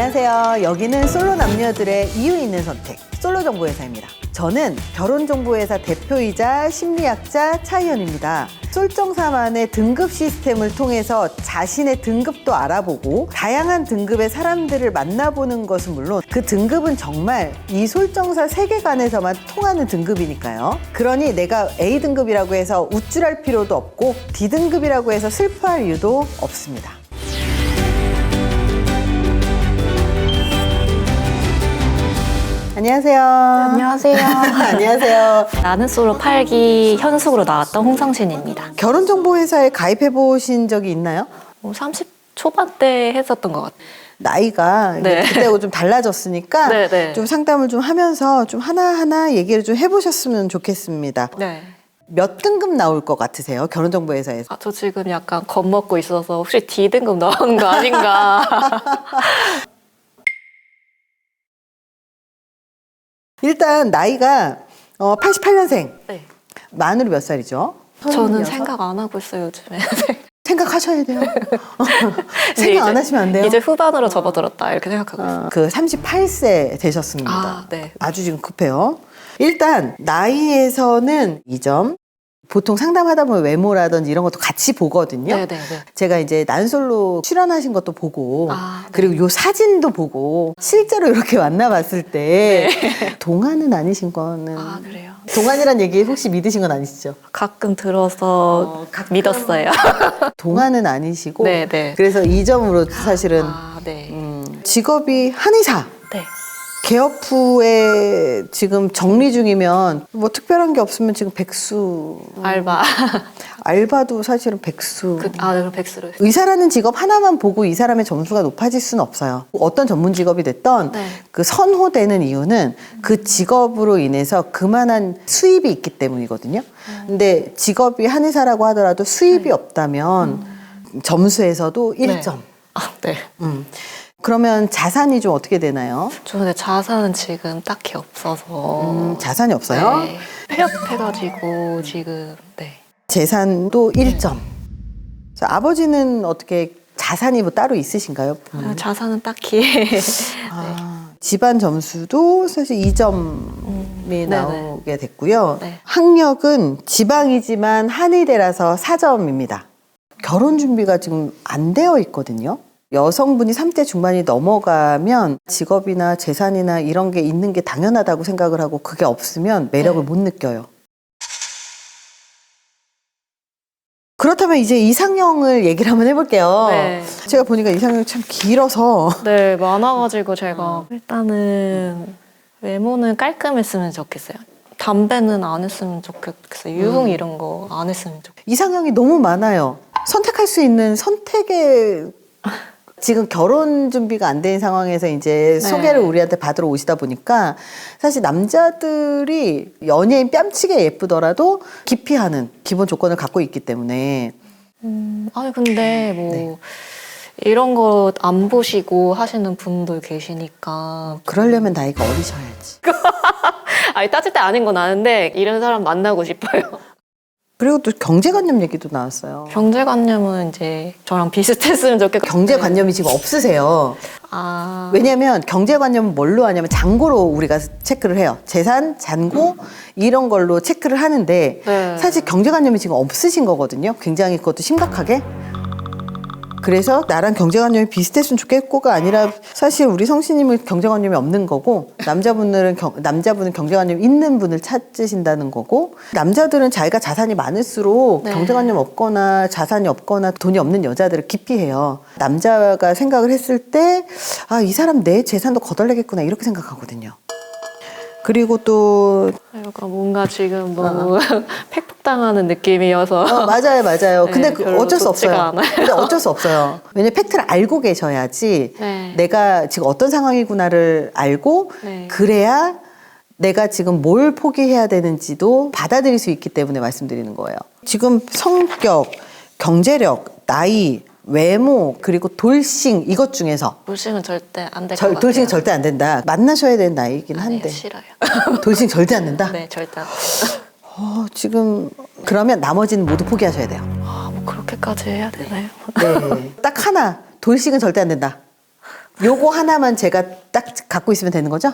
안녕하세요. 여기는 솔로 남녀들의 이유 있는 선택, 솔로 정보회사입니다. 저는 결혼정보회사 대표이자 심리학자 차희연입니다. 솔정사만의 등급 시스템을 통해서 자신의 등급도 알아보고 다양한 등급의 사람들을 만나보는 것은 물론 그 등급은 정말 이 솔정사 세계관에서만 통하는 등급이니까요. 그러니 내가 A등급이라고 해서 우쭐할 필요도 없고 D등급이라고 해서 슬퍼할 이유도 없습니다. 안녕하세요. 안녕하세요. 안녕하세요. 나는 솔로 8기 현숙으로 나왔던 홍성신입니다. 결혼정보회사에 가입해 보신 적이 있나요? 뭐30 초반대 했었던 것 같아요. 나이가 네. 그때하고 좀 달라졌으니까 네, 네. 좀 상담을 좀 하면서 좀 하나하나 얘기를 좀 해보셨으면 좋겠습니다. 네. 몇 등급 나올 것 같으세요? 결혼정보회사에서? 아, 저 지금 약간 겁먹고 있어서 혹시 D등급 나오는 거 아닌가. 일단 나이가 어, 88년생, 네. 만으로 몇 살이죠? 저는? 생각 안 하고 있어요, 요즘에. 생각하셔야 돼요. 이제 생각 안 하시면 안 돼요. 이제 후반으로 접어들었다, 이렇게 생각하고 있어요. 어, 그 38세 되셨습니다. 아, 네. 아주 지금 급해요. 일단 나이에서는 이 점 보통 상담하다 보면 외모라든지 이런 것도 같이 보거든요. 네, 네, 네. 제가 이제 난솔로 출연하신 것도 보고 아, 네. 그리고 요 사진도 보고 실제로 이렇게 만나봤을 때 동안은 아니신 거는 네. 아, 그래요? 동안이란 얘기 혹시 믿으신 건 아니시죠? 가끔 들어서 어, 가끔. 믿었어요. 동안은 아니시고 네, 네. 그래서 이 점으로 사실은 아, 네. 음, 직업이 한의사 네. 개업 후에 지금 정리 중이면 뭐 특별한 게 없으면 지금 백수 알바. 알바도 사실은 백수 그, 아, 네, 그럼 백수로. 의사라는 직업 하나만 보고 이 사람의 점수가 높아질 수는 없어요. 어떤 전문 직업이 됐던 네. 그 선호되는 이유는 그 직업으로 인해서 그만한 수입이 있기 때문이거든요. 근데 직업이 한의사라고 하더라도 수입이 네. 없다면 점수에서도 네. 1점. 아, 네. 음. 그러면 자산이 좀 어떻게 되나요? 저는 자산은 지금 딱히 없어서 음, 자산이 없어요? 네. 폐업해가지고 지금 네. 재산도 1점. 그래서 아버지는 어떻게 자산이 뭐 따로 있으신가요? 아, 자산은 딱히 아, 집안 점수도 사실 2점이 음, 네네. 나오게 됐고요. 네. 학력은 지방이지만 한의대라서 4점입니다. 결혼 준비가 지금 안 되어 있거든요. 여성분이 30대 중반이 넘어가면 직업이나 재산이나 이런 게 있는 게 당연하다고 생각을 하고 그게 없으면 매력을 네. 못 느껴요. 그렇다면 이제 이상형을 얘기를 한번 해볼게요. 네. 제가 보니까 이상형이 참 길어서 네 많아가지고 제가 일단은 외모는 깔끔했으면 좋겠어요. 담배는 안 했으면 좋겠어요. 유흥 이런 거 안 했으면 좋겠어요. 이상형이 너무 많아요. 선택할 수 있는 선택의 지금 결혼 준비가 안 된 상황에서 이제 네. 소개를 우리한테 받으러 오시다 보니까 사실 남자들이 연예인 뺨치게 예쁘더라도 기피하는 기본 조건을 갖고 있기 때문에 음, 아니 근데 뭐 네. 이런 거 안 보시고 하시는 분도 계시니까 그러려면 나이가 어리셔야지. 아니 따질 때 아닌 건 아는데 이런 사람 만나고 싶어요. 그리고 또 경제관념 얘기도 나왔어요. 경제관념은 이제 저랑 비슷했으면 좋겠고 경제관념이 지금 없으세요. 아 왜냐하면 경제관념은 뭘로 하냐면 잔고로 우리가 체크를 해요. 재산, 잔고 이런 걸로 체크를 하는데 네. 사실 경제관념이 지금 없으신 거거든요. 굉장히 그것도 심각하게. 그래서 나랑 경제관념이 비슷했으면 좋겠고가 아니라 사실 우리 성씨님은 경제관념이 없는 거고 남자분들은 경- 남자분은 경제관념이 있는 분을 찾으신다는 거고 남자들은 자기가 자산이 많을수록 네. 경제관념 없거나 자산이 없거나 돈이 없는 여자들을 기피해요. 남자가 생각을 했을 때 아 이 사람 내 재산도 거덜내겠구나 이렇게 생각하거든요. 그리고 또 약간 뭔가 지금 너무 팩폭당하는 느낌이어서 어, 맞아요, 맞아요. 네, 근데 그 별로 어쩔 수 좋지가 없어요. 않아요. 근데 어쩔 수 없어요. 왜냐면 팩트를 알고 계셔야지 네. 내가 지금 어떤 상황이구나를 알고 네. 그래야 내가 지금 뭘 포기해야 되는지도 받아들일 수 있기 때문에 말씀드리는 거예요. 지금 성격, 경제력, 나이, 외모, 그리고 돌싱 이것 중에서 돌싱은 절대 안 될 것 절, 같아요. 돌싱 절대 안 된다. 만나셔야 되는 나이긴 아니에요, 한데 싫어요. 돌싱 절대 안 된다. 네 절대 안. 어, 지금 그러면 나머지는 모두 포기하셔야 돼요. 아 뭐 그렇게까지 해야 되나요? 네. 딱 하나. 돌싱은 절대 안 된다. 요거 하나만 제가 딱 갖고 있으면 되는 거죠?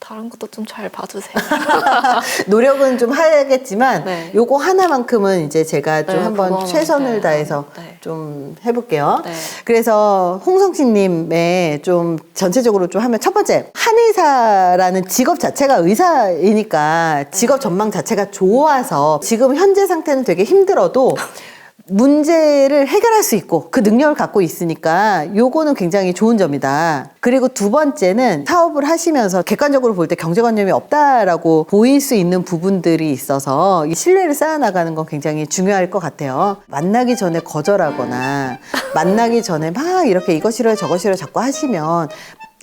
다른 것도 좀 잘 봐주세요. 노력은 좀 하겠지만 네. 요거 하나만큼은 이제 제가 좀 네, 한번 그거는 최선을 네. 다해서 네. 좀 해볼게요. 네. 그래서 홍성신님의 좀 전체적으로 좀 하면 첫 번째 한의사라는 직업 자체가 의사이니까 직업 전망 자체가 좋아서 지금 현재 상태는 되게 힘들어도 문제를 해결할 수 있고 그 능력을 갖고 있으니까 요거는 굉장히 좋은 점이다. 그리고 두 번째는 사업을 하시면서 객관적으로 볼 때 경제관념이 없다라고 보일 수 있는 부분들이 있어서 이 신뢰를 쌓아나가는 건 굉장히 중요할 것 같아요. 만나기 전에 거절하거나 만나기 전에 막 이렇게 이거 싫어요 저거 싫어요 자꾸 하시면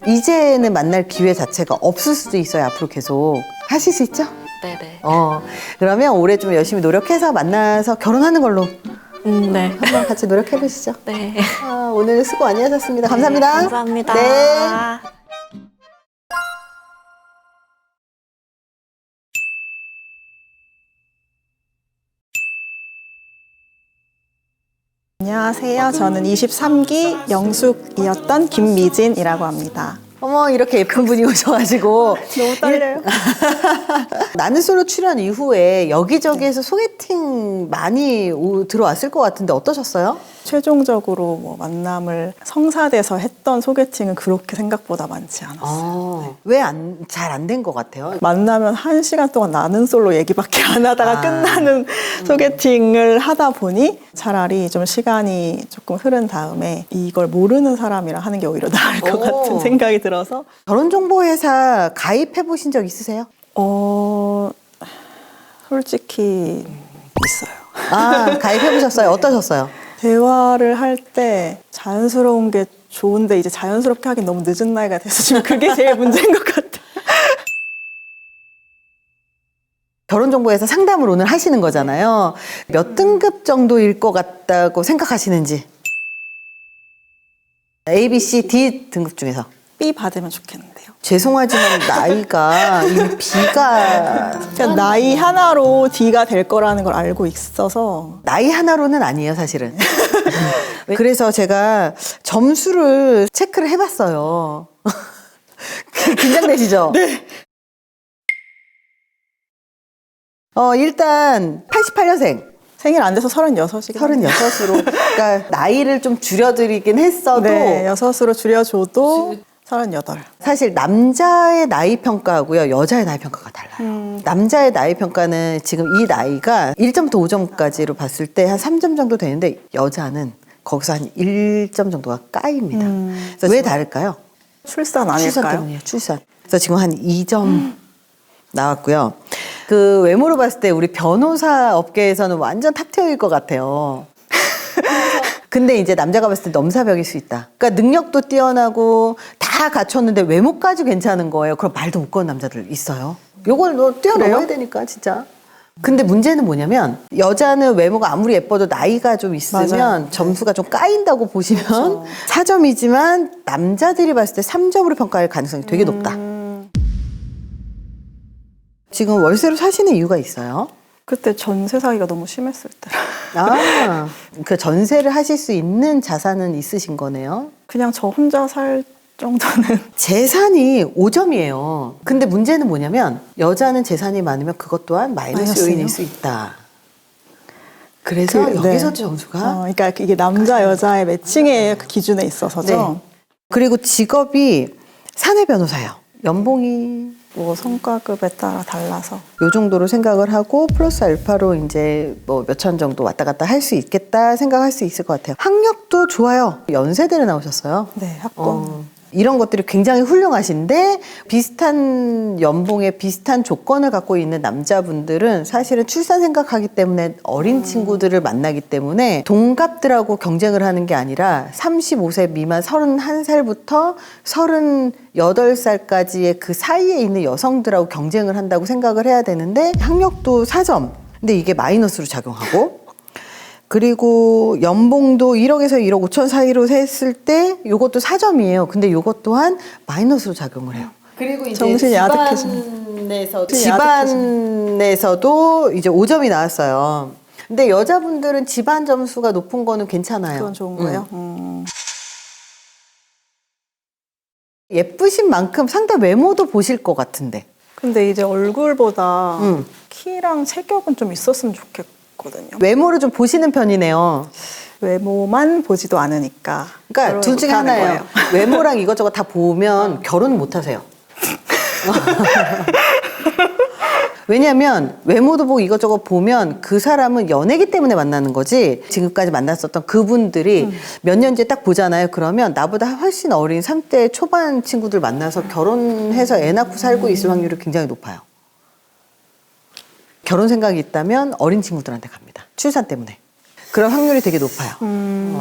이제는 만날 기회 자체가 없을 수도 있어요. 앞으로 계속 하실 수 있죠? 네네. 어 그러면 올해 좀 열심히 노력해서 만나서 결혼하는 걸로 음, 네. 한번 같이 노력해 보시죠. 네. 아, 오늘 수고 많이 하셨습니다. 감사합니다. 감사합니다. 네. 안녕하세요. 저는 23기 영숙이었던 김미진이라고 합니다. 어머 이렇게 예쁜 분이 오셔가지고 너무 떨려요. 나는 솔로 출연 이후에 여기저기에서 소개팅 많이 오- 들어왔을 것 같은데 어떠셨어요? 최종적으로 뭐 만남을 성사돼서 했던 소개팅은 그렇게 생각보다 많지 않았어요. 왜안 잘 안 된 것 같아요? 만나면 한 시간 동안 나는 솔로 얘기밖에 안 하다가 아. 끝나는 소개팅을 하다 보니 차라리 좀 시간이 조금 흐른 다음에 이걸 모르는 사람이랑 하는 게 오히려 나을 것 오. 같은 생각이 들어서 결혼 정보 회사 가입해 보신 적 있으세요? 어 솔직히 있어요. 아 가입해 보셨어요? 어떠셨어요? 대화를 할 때 자연스러운 게 좋은데 이제 자연스럽게 하긴 너무 늦은 나이가 돼서 지금 그게 제일 문제인 것 같아요. 결혼정보회사 상담을 오늘 하시는 거잖아요. 몇 등급 정도일 것 같다고 생각하시는지? A, B, C, D 등급 중에서. B 받으면 좋겠는데요. 죄송하지만 나이가 이 B가 그냥 나이 하나로 D가 될 거라는 걸 알고 있어서 나이 하나로는 아니에요, 사실은. 그래서 제가 점수를 체크를 해봤어요. 긴장되시죠? 네. 어, 일단 88년생. 생일 안 돼서 36이긴 36으로. 그러니까 나이를 좀 줄여드리긴 했어도 네, 6으로 줄여줘도 38. 사실 남자의 나이 평가하고요 여자의 나이 평가가 달라요. 남자의 나이 평가는 지금 이 나이가 1점부터 5점까지로 봤을 때 한 3점 정도 되는데 여자는 거기서 한 1점 정도가 까입니다. 그래서 왜 다를까요? 출산 출산 아닐까요? 때문이에요. 출산. 그래서 지금 한 2점 나왔고요. 그 외모로 봤을 때 우리 변호사 업계에서는 완전 탑티어일 것 같아요. 근데 이제 남자가 봤을 때 넘사벽일 수 있다. 그러니까 능력도 뛰어나고 다 갖췄는데 외모까지 괜찮은 거예요. 그럼 말도 못 거는 남자들 있어요. 요걸 너 뛰어넘어야? 되니까 진짜. 근데 문제는 뭐냐면 여자는 외모가 아무리 예뻐도 나이가 좀 있으면 맞아요. 네. 점수가 좀 까인다고 보시면 사 4점이지만 남자들이 봤을 때 3점으로 평가할 가능성이 되게 높다. 음, 지금 월세로 사시는 이유가 있어요? 그때 전세 사기가 너무 심했을 때 아, 그 전세를 하실 수 있는 자산은 있으신 거네요. 그냥 저 혼자 살 정도는 재산이 5점이에요. 근데 문제는 뭐냐면 여자는 재산이 많으면 그것 또한 마이너스 마이너스요? 요인일 수 있다. 그래서 그, 네. 여기서 점수가 어, 그러니까 이게 남자 여자의 매칭의 그 기준에 있어서죠. 네. 그리고 직업이 사내 변호사예요. 연봉이 뭐 성과급에 따라 달라서 요 정도로 생각을 하고 플러스 알파로 이제 뭐 몇천 정도 왔다 갔다 할 수 있겠다 생각할 수 있을 것 같아요. 학력도 좋아요. 연세대를 나오셨어요. 네 학번 어, 이런 것들이 굉장히 훌륭하신데 비슷한 연봉에 비슷한 조건을 갖고 있는 남자분들은 사실은 출산 생각하기 때문에 어린 친구들을 만나기 때문에 동갑들하고 경쟁을 하는 게 아니라 35세 미만 31살부터 38살까지의 그 사이에 있는 여성들하고 경쟁을 한다고 생각을 해야 되는데 학력도 4점. 근데 이게 마이너스로 작용하고 그리고 연봉도 1억에서 1억 5천 사이로 했을 때 요것도 4점이에요. 근데 요것 또한 마이너스로 작용을 해요. 그리고 이제 정신이 집안에서 집안에서도 이제 5점이 나왔어요. 근데 여자분들은 집안 점수가 높은 거는 괜찮아요. 그건 좋은 음. 거예요. 음. 예쁘신 만큼 상대 외모도 보실 것 같은데. 근데 이제 얼굴보다 음. 키랑 체격은 좀 있었으면 좋겠 거든요. 외모를 좀 보시는 편이네요. 외모만 보지도 않으니까. 그러니까 결혼을 둘 중에 못하는 하나예요. 외모랑 이것저것 다 보면 결혼 못 하세요. 왜냐하면 외모도 보고 이것저것 보면 그 사람은 연애기 때문에 만나는 거지 지금까지 만났었던 그분들이 몇년 뒤에 딱 보잖아요. 그러면 나보다 훨씬 어린 30대 초반 친구들 만나서 결혼해서 애 낳고 살고 있을 확률이 굉장히 높아요. 결혼 생각이 있다면 어린 친구들한테 갑니다. 출산 때문에. 그런 확률이 되게 높아요. 음,